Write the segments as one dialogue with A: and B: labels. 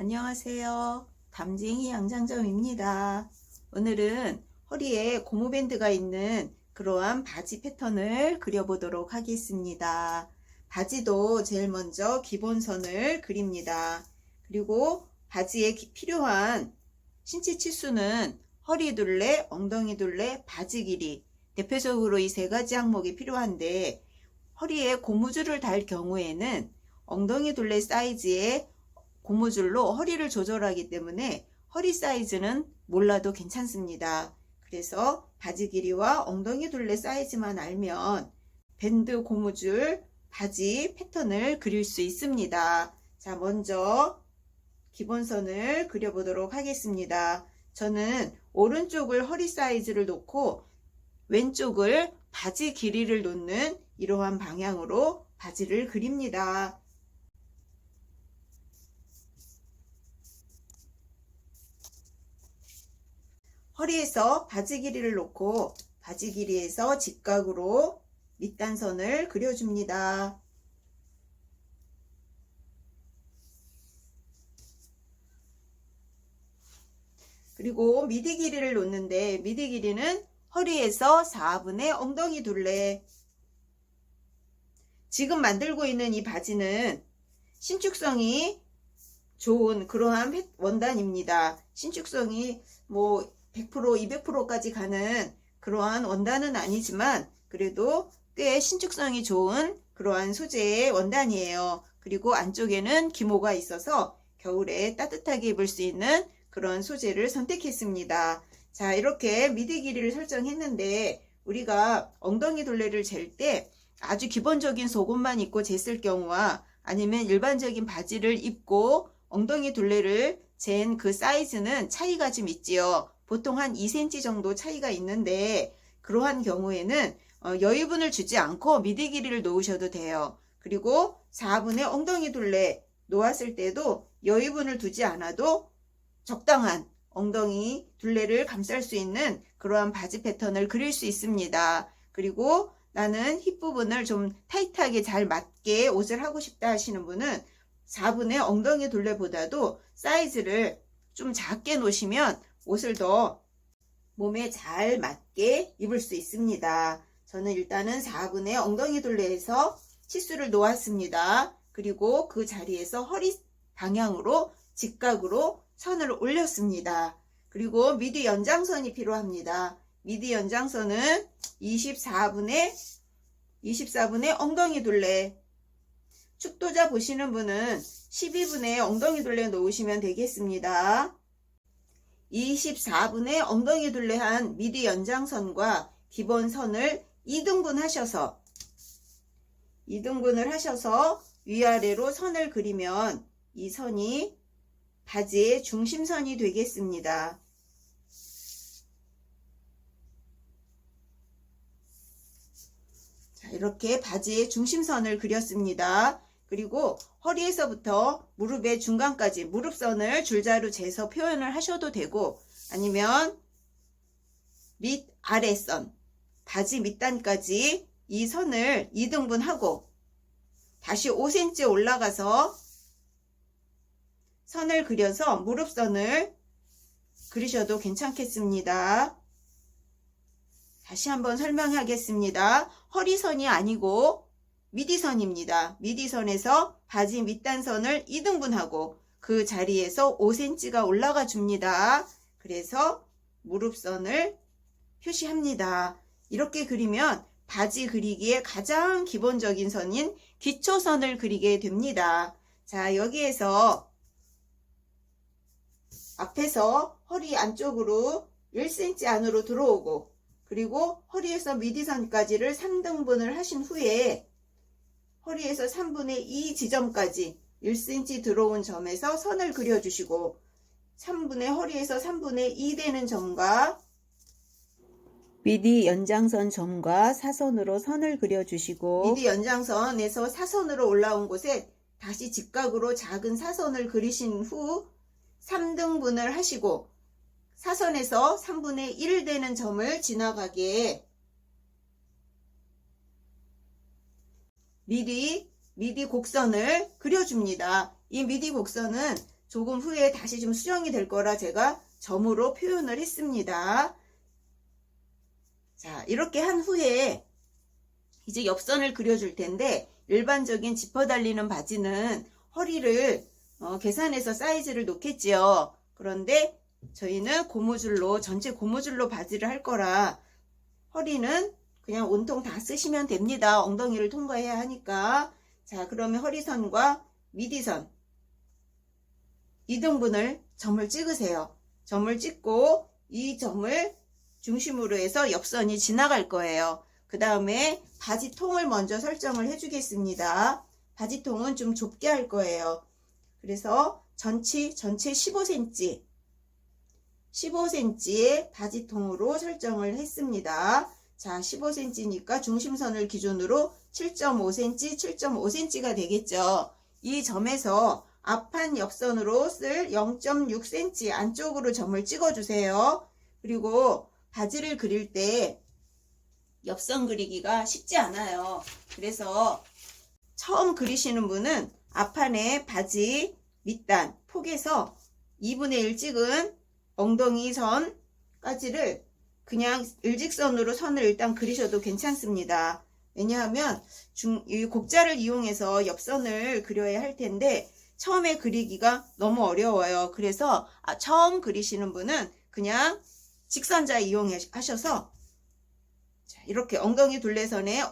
A: 안녕하세요. 담쟁이 양장점입니다. 오늘은 허리에 고무밴드가 있는 그러한 바지 패턴을 그려보도록 하겠습니다. 바지도 제일 먼저 기본선을 그립니다. 그리고 바지에 기- 필요한 신체 치수는 허리 둘레, 엉덩이 둘레, 바지 길이 대표적으로 이 세 가지 항목이 필요한데 허리에 고무줄을 달 경우에는 엉덩이 둘레 사이즈의 고무줄로 허리를 조절하기 때문에 허리 사이즈는 몰라도 괜찮습니다. 그래서 바지 길이와 엉덩이 둘레 사이즈만 알면 밴드 고무줄 바지 패턴을 그릴 수 있습니다. 자, 먼저 기본선을 그려보도록 하겠습니다. 저는 오른쪽을 허리 사이즈를 놓고 왼쪽을 바지 길이를 놓는 이러한 방향으로 바지를 그립니다. 허리에서 바지 길이를 놓고 바지 길이에서 직각으로 밑단선을 그려줍니다. 그리고 미디 길이를 놓는데 미디 길이는 허리에서 4분의 엉덩이 둘레 지금 만들고 있는 이 바지는 신축성이 좋은 그러한 패- 원단입니다. 신축성이 뭐 100% 200%까지 가는 그러한 원단은 아니지만 그래도 꽤 신축성이 좋은 그러한 소재의 원단이에요. 그리고 안쪽에는 기모가 있어서 겨울에 따뜻하게 입을 수 있는 그런 소재를 선택했습니다. 자, 이렇게 미디 길이를 설정했는데 우리가 엉덩이 둘레를 잴 때 아주 기본적인 속옷만 입고 쟀을 경우와 아니면 일반적인 바지를 입고 엉덩이 둘레를 잰 그 사이즈는 차이가 좀 있지요. 보통 한 2cm 정도 차이가 있는데 그러한 경우에는 어, 여유분을 주지 않고 미디 길이를 놓으셔도 돼요. 그리고 4분의 엉덩이 둘레 놓았을 때도 여유분을 두지 않아도 적당한 엉덩이 둘레를 감쌀 수 있는 그러한 바지 패턴을 그릴 수 있습니다. 그리고 나는 힙 부분을 좀 타이트하게 잘 맞게 옷을 하고 싶다 하시는 분은 4분의 엉덩이 둘레보다도 사이즈를 좀 작게 놓으시면 옷을 더 몸에 잘 맞게 입을 수 있습니다. 저는 일단은 4분의 엉덩이 둘레에서 치수를 놓았습니다. 그리고 그 자리에서 허리 방향으로 직각으로 선을 올렸습니다. 그리고 미디 연장선이 필요합니다. 미디 연장선은 24분의 24분의 엉덩이 둘레 축도자 보시는 분은 12분의 엉덩이 둘레 놓으시면 되겠습니다. 24분의 엉덩이 둘레한 미디 연장선과 기본 선을 2등분 하셔서 2등분을 하셔서 위아래로 선을 그리면 이 선이 바지의 중심선이 되겠습니다. 자, 이렇게 바지의 중심선을 그렸습니다. 그리고 허리에서부터 무릎의 중간까지 무릎선을 줄자로 재서 표현을 하셔도 되고 아니면 밑 아래선 바지 밑단까지 이 선을 2등분하고 다시 5cm 올라가서 선을 그려서 무릎선을 그리셔도 괜찮겠습니다. 다시 한번 설명하겠습니다. 허리선이 아니고 미디선입니다. 미디선에서 바지 밑단선을 2등분하고 그 자리에서 5cm가 올라가 줍니다. 그래서 무릎선을 표시합니다. 이렇게 그리면 바지 그리기에 가장 기본적인 선인 기초선을 그리게 됩니다. 자, 여기에서 앞에서 허리 안쪽으로 1cm 안으로 들어오고 그리고 허리에서 미디선까지를 3등분을 하신 후에 허리에서 3분의 2 지점까지 1cm 들어온 점에서 선을 그려주시고 3분의 허리에서 3분의 2 되는 점과 미디 연장선 점과 사선으로 선을 그려주시고 미디 연장선에서 사선으로 올라온 곳에 다시 직각으로 작은 사선을 그리신 후 3등분을 하시고 사선에서 3분의 1 되는 점을 지나가게 미리 미디 곡선을 그려줍니다. 이 미디 곡선은 조금 후에 다시 좀 수정이 될 거라 제가 점으로 표현을 했습니다. 자, 이렇게 한 후에 이제 옆선을 그려줄 텐데 일반적인 지퍼 달리는 바지는 허리를 어, 계산해서 사이즈를 놓겠지요. 그런데 저희는 고무줄로 전체 고무줄로 바지를 할 거라 허리는 그냥 온통 다 쓰시면 됩니다. 엉덩이를 통과해야 하니까 자 그러면 허리선과 미디선 이등분을 점을 찍으세요. 점을 찍고 이 점을 중심으로 해서 옆선이 지나갈 거예요. 그 다음에 바지통을 먼저 설정을 해주겠습니다. 바지통은 좀 좁게 할 거예요. 그래서 전치 전체 15cm 15cm의 바지통으로 설정을 했습니다. 자 15cm니까 중심선을 기준으로 7.5cm 7.5cm가 되겠죠. 이 점에서 앞판 옆선으로 쓸 0.6cm 안쪽으로 점을 찍어주세요. 그리고 바지를 그릴 때 옆선 그리기가 쉽지 않아요. 그래서 처음 그리시는 분은 앞판에 바지 밑단 폭에서 2분의 1 찍은 엉덩이 선까지를 그냥 일직선으로 선을 일단 그리셔도 괜찮습니다. 왜냐하면 중, 이 곡자를 이용해서 옆선을 그려야 할 텐데 처음에 그리기가 너무 어려워요. 그래서 아, 처음 그리시는 분은 그냥 직선자 이용하셔서 자, 이렇게 엉덩이 둘레선의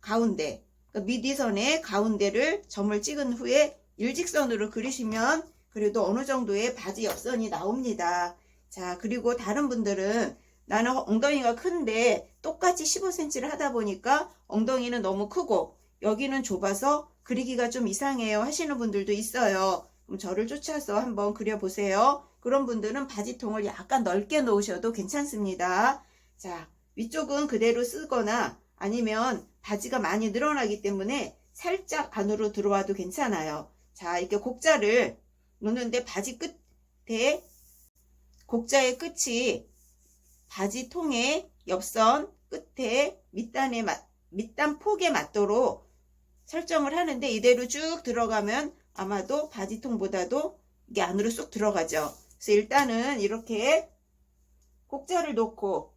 A: 가운데 그러니까 미디선의 가운데를 점을 찍은 후에 일직선으로 그리시면 그래도 어느 정도의 바지 옆선이 나옵니다. 자 그리고 다른 분들은 나는 엉덩이가 큰데 똑같이 15cm를 하다 보니까 엉덩이는 너무 크고 여기는 좁아서 그리기가 좀 이상해요 하시는 분들도 있어요. 그럼 저를 쫓아서 한번 그려보세요. 그런 분들은 바지통을 약간 넓게 놓으셔도 괜찮습니다. 자, 위쪽은 그대로 쓰거나 아니면 바지가 많이 늘어나기 때문에 살짝 안으로 들어와도 괜찮아요. 자, 이렇게 곡자를 놓는데 바지 끝에 곡자의 끝이 바지 통의 옆선 끝에 밑단에 맞, 밑단 폭에 맞도록 설정을 하는데 이대로 쭉 들어가면 아마도 바지통보다도 이게 안으로 쏙 들어가죠. 그래서 일단은 이렇게 곡자를 놓고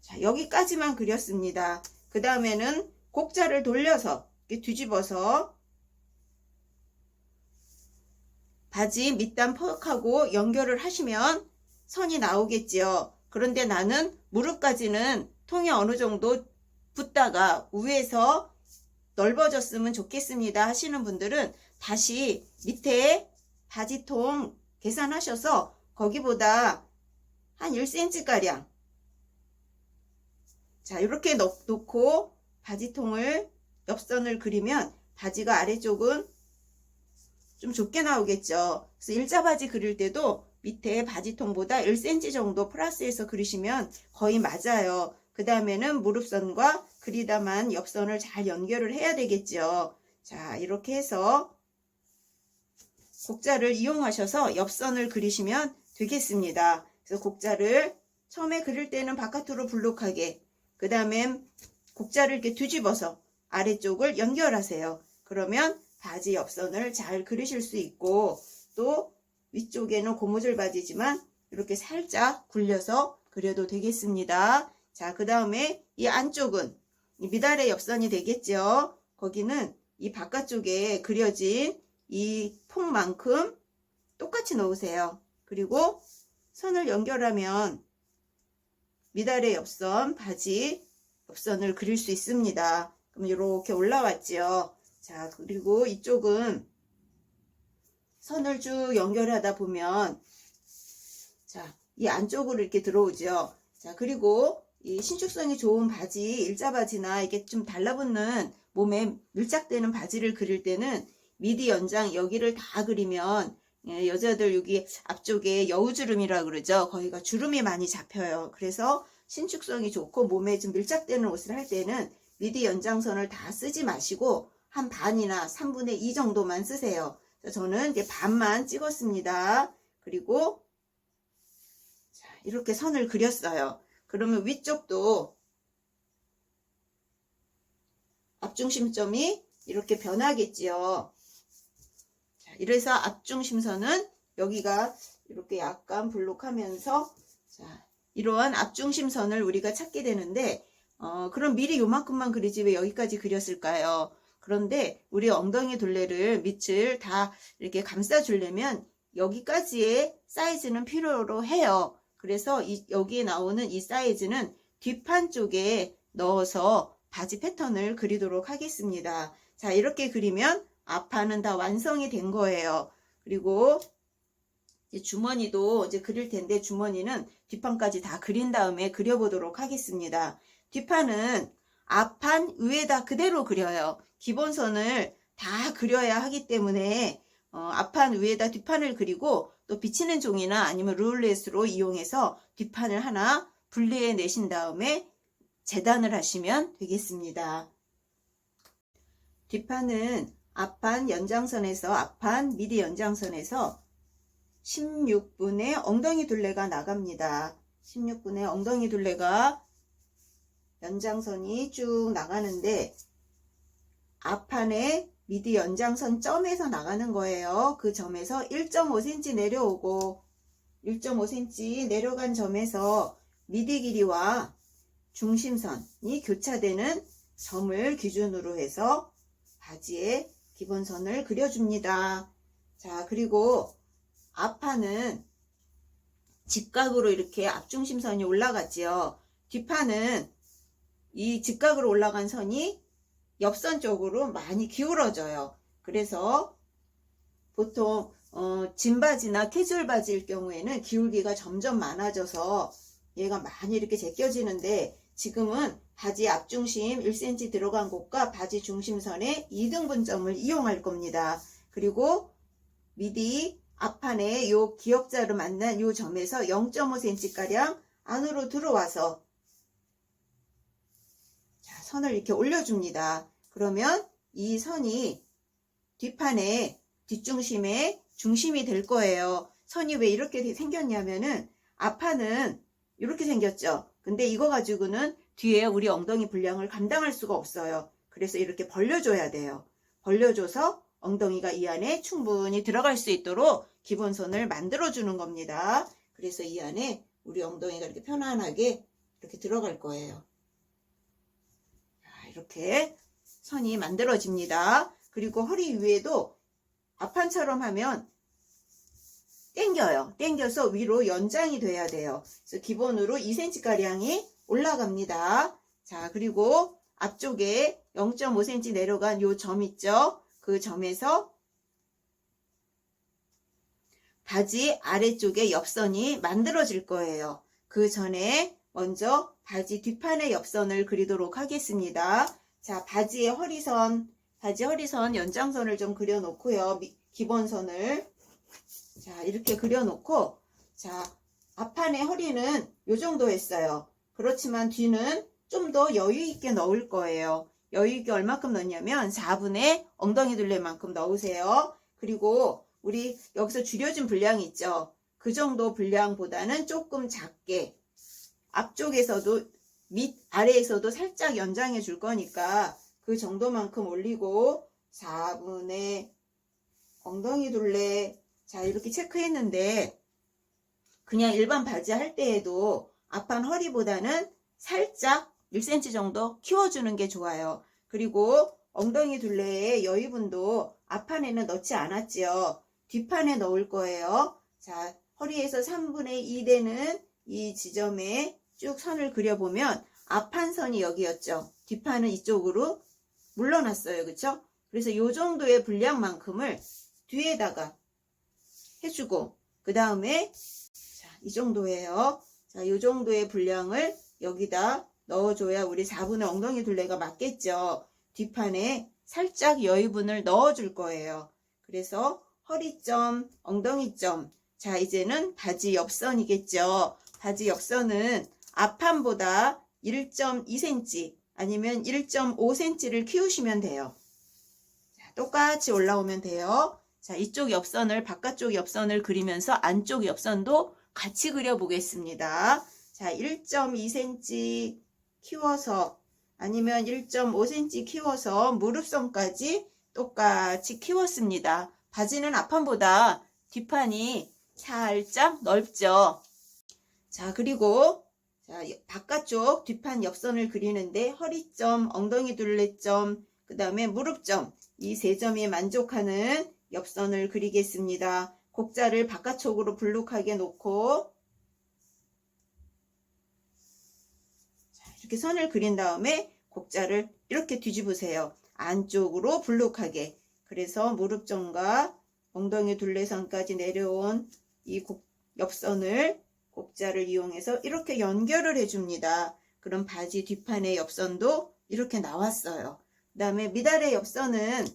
A: 자 여기까지만 그렸습니다. 그 다음에는 곡자를 돌려서 뒤집어서 바지 밑단 폭하고 연결을 하시면 선이 나오겠지요. 그런데 나는 무릎까지는 통이 어느 정도 붙다가 위에서 넓어졌으면 좋겠습니다 하시는 분들은 다시 밑에 바지통 계산하셔서 거기보다 한 1cm가량 자 이렇게 놓고 바지통을 옆선을 그리면 바지가 아래쪽은 좀 좁게 나오겠죠. 그래서 일자 바지 그릴 때도 밑에 바지통보다 1cm 정도 플러스해서 그리시면 거의 맞아요. 그 다음에는 무릎선과 그리다만 옆선을 잘 연결을 해야 되겠죠. 자 이렇게 해서 곡자를 이용하셔서 옆선을 그리시면 되겠습니다. 그래서 곡자를 처음에 그릴 때는 바깥으로 불룩하게 그 다음에 곡자를 이렇게 뒤집어서 아래쪽을 연결하세요. 그러면 바지 옆선을 잘 그리실 수 있고 또 위쪽에는 고무줄 바지지만 이렇게 살짝 굴려서 그려도 되겠습니다. 자, 그 다음에 이 안쪽은 이 미달의 옆선이 되겠죠. 거기는 이 바깥쪽에 그려진 이 폭만큼 똑같이 넣으세요. 그리고 선을 연결하면 미달의 옆선, 바지 옆선을 그릴 수 있습니다. 그럼 이렇게 올라왔죠. 자, 그리고 이쪽은 선을 쭉 연결하다 보면 자, 이 안쪽으로 이렇게 들어오죠. 자, 그리고 이 신축성이 좋은 바지, 일자 바지나 이게 좀 달라붙는 몸에 밀착되는 바지를 그릴 때는 미디 연장 여기를 다 그리면 예, 여자들 여기 앞쪽에 여우주름이라 그러죠. 거기가 주름이 많이 잡혀요. 그래서 신축성이 좋고 몸에 좀 밀착되는 옷을 할 때는 미디 연장선을 다 쓰지 마시고 한 반이나 3분의 2 정도만 쓰세요. 저는 이제 반만 찍었습니다. 그리고 자, 이렇게 선을 그렸어요. 그러면 위쪽도 앞중심점이 이렇게 변하겠지요. 이래서 앞중심선은 여기가 이렇게 약간 블록하면서 자, 이러한 앞중심선을 우리가 찾게 되는데 어, 그럼 미리 요만큼만 그리지 왜 여기까지 그렸을까요? 그런데 우리 엉덩이 둘레를 밑을 다 이렇게 감싸주려면 여기까지의 사이즈는 필요로 해요. 그래서 이, 여기에 나오는 이 사이즈는 뒷판 쪽에 넣어서 바지 패턴을 그리도록 하겠습니다. 자, 이렇게 그리면 앞판은 다 완성이 된 거예요. 그리고 이제 주머니도 이제 그릴 텐데 주머니는 뒷판까지 다 그린 다음에 그려보도록 하겠습니다. 뒷판은 앞판 위에다 그대로 그려요. 기본선을 다 그려야 하기 때문에 어, 앞판 위에다 뒷판을 그리고 또 비치는 종이나 아니면 룰렛으로 이용해서 뒷판을 하나 분리해 내신 다음에 재단을 하시면 되겠습니다. 뒷판은 앞판 연장선에서 앞판 미디 연장선에서 16분의 엉덩이 둘레가 나갑니다. 16분의 엉덩이 둘레가 연장선이 쭉 나가는데 앞판에 미디 연장선 점에서 나가는 거예요. 그 점에서 1.5cm 내려오고 1.5cm 내려간 점에서 미디 길이와 중심선이 교차되는 점을 기준으로 해서 바지에 기본선을 그려줍니다. 자, 그리고 앞판은 직각으로 이렇게 앞중심선이 올라갔지요. 뒷판은 이 직각으로 올라간 선이 옆선 쪽으로 많이 기울어져요. 그래서 보통 어, 진바지나 캐주얼 바지일 경우에는 기울기가 점점 많아져서 얘가 많이 이렇게 제껴지는데 지금은 바지 앞중심 1cm 들어간 곳과 바지 중심선의 2등분점을 이용할 겁니다. 그리고 미디 앞판에 요 기역자로 만난 요 점에서 0.5cm가량 안으로 들어와서 자, 선을 이렇게 올려줍니다. 그러면 이 선이 뒷판에 뒷중심에 중심이 될 거예요. 선이 왜 이렇게 생겼냐면은 앞판은 이렇게 생겼죠. 근데 이거 가지고는 뒤에 우리 엉덩이 분량을 감당할 수가 없어요. 그래서 이렇게 벌려줘야 돼요. 벌려줘서 엉덩이가 이 안에 충분히 들어갈 수 있도록 기본선을 만들어주는 겁니다. 그래서 이 안에 우리 엉덩이가 이렇게 편안하게 이렇게 들어갈 거예요. 자, 이렇게 선이 만들어집니다. 그리고 허리 위에도 앞판처럼 하면 땡겨요. 땡겨서 위로 연장이 돼야 돼요. 그래서 기본으로 2cm가량이 올라갑니다. 자, 그리고 앞쪽에 0.5cm 내려간 요 점 있죠? 그 점에서 바지 아래쪽에 옆선이 만들어질 거예요. 그 전에 먼저 바지 뒷판의 옆선을 그리도록 하겠습니다. 자, 바지의 허리선, 바지 허리선 연장선을 좀 그려놓고요. 미- 기본선을. 자, 이렇게 그려놓고, 자, 앞판의 허리는 요 정도 했어요. 그렇지만 뒤는 좀 더 여유 있게 넣을 거예요. 여유 있게 얼마큼 넣냐면 4분의 엉덩이 둘레만큼 넣으세요. 그리고 우리 여기서 줄여진 분량이 있죠. 그 정도 분량보다는 조금 작게 앞쪽에서도 밑 아래에서도 살짝 연장해 줄 거니까 그 정도만큼 올리고 4분의 엉덩이 둘레 자 이렇게 체크했는데 그냥 일반 바지 할 때에도 앞판 허리보다는 살짝 1cm 정도 키워주는 게 좋아요. 그리고 엉덩이 둘레의 여유분도 앞판에는 넣지 않았지요. 뒷판에 넣을 거예요. 자, 허리에서 3분의 2 되는 이 지점에 쭉 선을 그려보면 앞판 선이 여기였죠. 뒷판은 이쪽으로 물러났어요. 그쵸? 그래서 이 정도의 분량만큼을 뒤에다가 해주고 그 다음에 자, 이 정도예요. 자, 이 정도의 분량을 여기다 넣어줘야 우리 4분의 엉덩이 둘레가 맞겠죠. 뒷판에 살짝 여유분을 넣어줄 거예요. 그래서 허리점, 엉덩이점. 자, 이제는 바지 옆선이겠죠. 바지 옆선은 앞판보다 1.2cm 아니면 1.5cm를 키우시면 돼요. 자, 똑같이 올라오면 돼요. 자, 이쪽 옆선을, 바깥쪽 옆선을 그리면서 안쪽 옆선도 같이 그려보겠습니다. 자, 1.2cm 키워서 아니면 1.5cm 키워서 무릎선까지 똑같이 키웠습니다. 바지는 앞판보다 뒷판이 살짝 넓죠. 자, 그리고 자, 바깥쪽 뒷판 옆선을 그리는데 허리점, 엉덩이 둘레점, 그 다음에 무릎점 이 세 점이 만족하는 옆선을 그리겠습니다. 곡자를 바깥쪽으로 불룩하게 놓고 자, 이렇게 선을 그린 다음에 곡자를 이렇게 뒤집으세요. 안쪽으로 불룩하게. 그래서 무릎점과 엉덩이 둘레선까지 내려온 이 곡, 옆선을 곡자를 이용해서 이렇게 연결을 해줍니다. 그럼 바지 뒷판의 옆선도 이렇게 나왔어요. 그 다음에 미달의 옆선은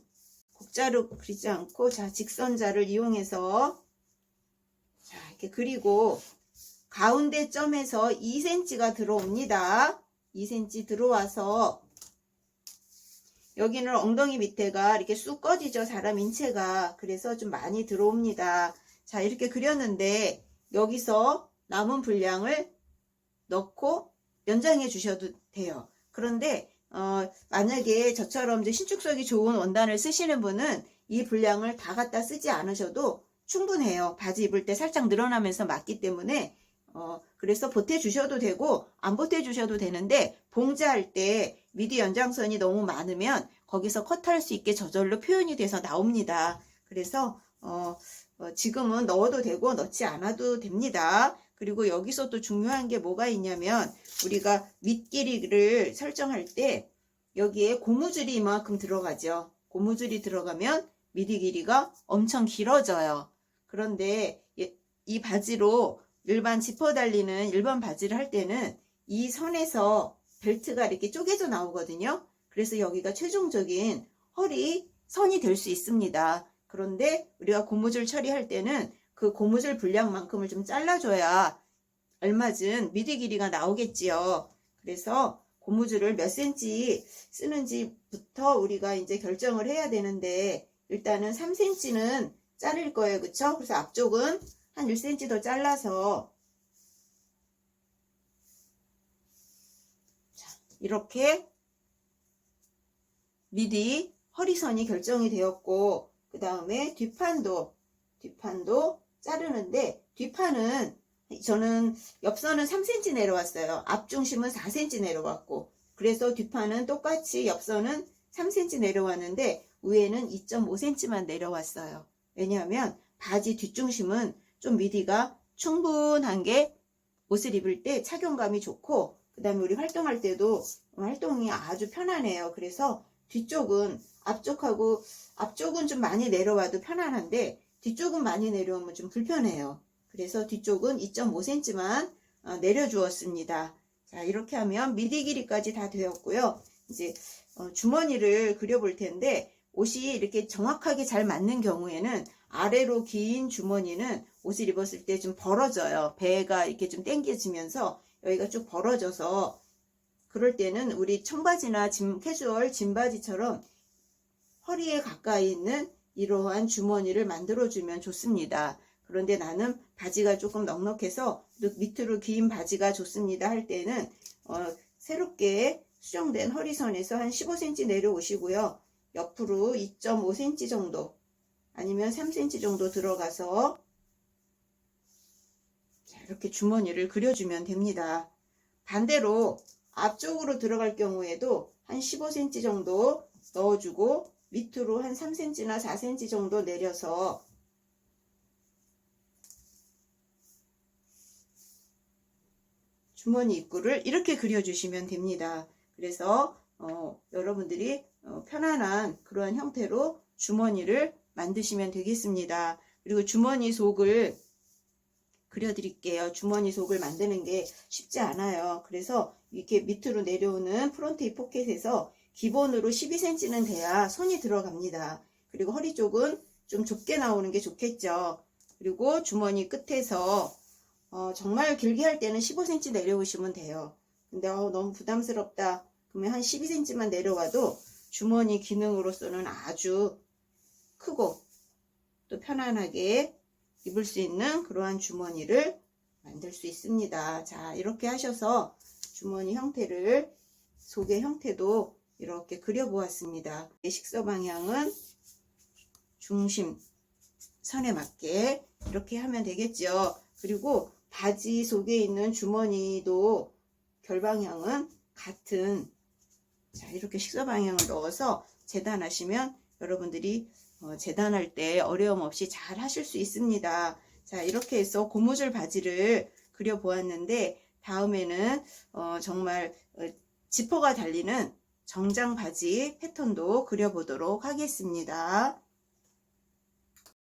A: 곡자로 그리지 않고 자 직선자를 이용해서 자 이렇게 그리고 가운데 점에서 2cm가 들어옵니다. 2cm 들어와서 여기는 엉덩이 밑에가 이렇게 쑥 꺼지죠. 사람 인체가. 그래서 좀 많이 들어옵니다. 자, 이렇게 그렸는데 여기서 남은 분량을 넣고 연장해 주셔도 돼요. 그런데 어, 만약에 저처럼 이제 신축성이 좋은 원단을 쓰시는 분은 이 분량을 다 갖다 쓰지 않으셔도 충분해요. 바지 입을 때 살짝 늘어나면서 맞기 때문에 어, 그래서 보태주셔도 되고 안 보태주셔도 되는데 봉제할 때 미디 연장선이 너무 많으면 거기서 컷할 수 있게 저절로 표현이 돼서 나옵니다. 그래서 어, 어, 지금은 넣어도 되고 넣지 않아도 됩니다. 그리고 여기서 또 중요한 게 뭐가 있냐면 우리가 밑길이를 설정할 때 여기에 고무줄이 이만큼 들어가죠. 고무줄이 들어가면 미디 길이가 엄청 길어져요. 그런데 이- 이 바지로 일반 지퍼 달리는 일반 바지를 할 때는 이 선에서 벨트가 이렇게 쪼개져 나오거든요. 그래서 여기가 최종적인 허리 선이 될 수 있습니다. 그런데 우리가 고무줄 처리할 때는 그 고무줄 분량만큼을 좀 잘라줘야 얼마든 미디 길이가 나오겠지요. 그래서 고무줄을 몇 센치 쓰는지부터 우리가 이제 결정을 해야 되는데 일단은 3cm는 자를 거예요. 그쵸? 그래서 앞쪽은 한 1cm 더 잘라서 자, 이렇게 미디 허리선이 결정이 되었고 그 다음에 뒷판도 뒷판도 자르는데 뒷판은 저는 옆선은 3cm 내려왔어요. 앞중심은 4cm 내려왔고 그래서 뒷판은 똑같이 옆선은 3cm 내려왔는데 위에는 2.5cm만 내려왔어요. 왜냐하면 바지 뒷중심은 좀 미디가 충분한 게 옷을 입을 때 착용감이 좋고 그 다음에 우리 활동할 때도 활동이 아주 편안해요. 그래서 뒤쪽은 앞쪽하고 앞쪽은 좀 많이 내려와도 편안한데 뒤쪽은 많이 내려오면 좀 불편해요. 그래서 뒤쪽은 2.5cm만 어, 내려주었습니다. 자 이렇게 하면 미디 길이까지 다 되었고요. 이제 어, 주머니를 그려볼 텐데 옷이 이렇게 정확하게 잘 맞는 경우에는 아래로 긴 주머니는 옷을 입었을 때 좀 벌어져요. 배가 이렇게 좀 당겨지면서 여기가 쭉 벌어져서 그럴 때는 우리 청바지나 짐, 캐주얼 짐바지처럼 허리에 가까이 있는 이러한 주머니를 만들어주면 좋습니다. 그런데 나는 바지가 조금 넉넉해서 밑으로 긴 바지가 좋습니다 할 때는 어, 새롭게 수정된 허리선에서 한 15cm 내려오시고요. 옆으로 2.5cm 정도 아니면 3cm 정도 들어가서 자, 이렇게 주머니를 그려주면 됩니다. 반대로 앞쪽으로 들어갈 경우에도 한 15cm 정도 넣어주고 밑으로 한 3cm나 4cm 정도 내려서 주머니 입구를 이렇게 그려주시면 됩니다. 그래서 어, 여러분들이 어, 편안한 그러한 형태로 주머니를 만드시면 되겠습니다. 그리고 주머니 속을 그려드릴게요. 주머니 속을 만드는 게 쉽지 않아요. 그래서 이렇게 밑으로 내려오는 프론트 이 포켓에서 기본으로 12cm는 돼야 손이 들어갑니다. 그리고 허리 쪽은 좀 좁게 나오는 게 좋겠죠. 그리고 주머니 끝에서 어, 정말 길게 할 때는 15cm 내려오시면 돼요. 근데 어, 너무 부담스럽다. 그러면 한 12cm만 내려와도 주머니 기능으로서는 아주 크고 또 편안하게 입을 수 있는 그러한 주머니를 만들 수 있습니다. 자, 이렇게 하셔서 주머니 형태를 속의 형태도 이렇게 그려보았습니다. 식서 방향은 중심 선에 맞게 이렇게 하면 되겠죠. 그리고 바지 속에 있는 주머니도 결방향은 같은 자 이렇게 식사 방향을 넣어서 재단하시면 여러분들이 어, 재단할 때 어려움 없이 잘 하실 수 있습니다. 자 이렇게 해서 고무줄 바지를 그려 보았는데 다음에는 어, 정말 어, 지퍼가 달리는 정장 바지 패턴도 그려보도록 하겠습니다.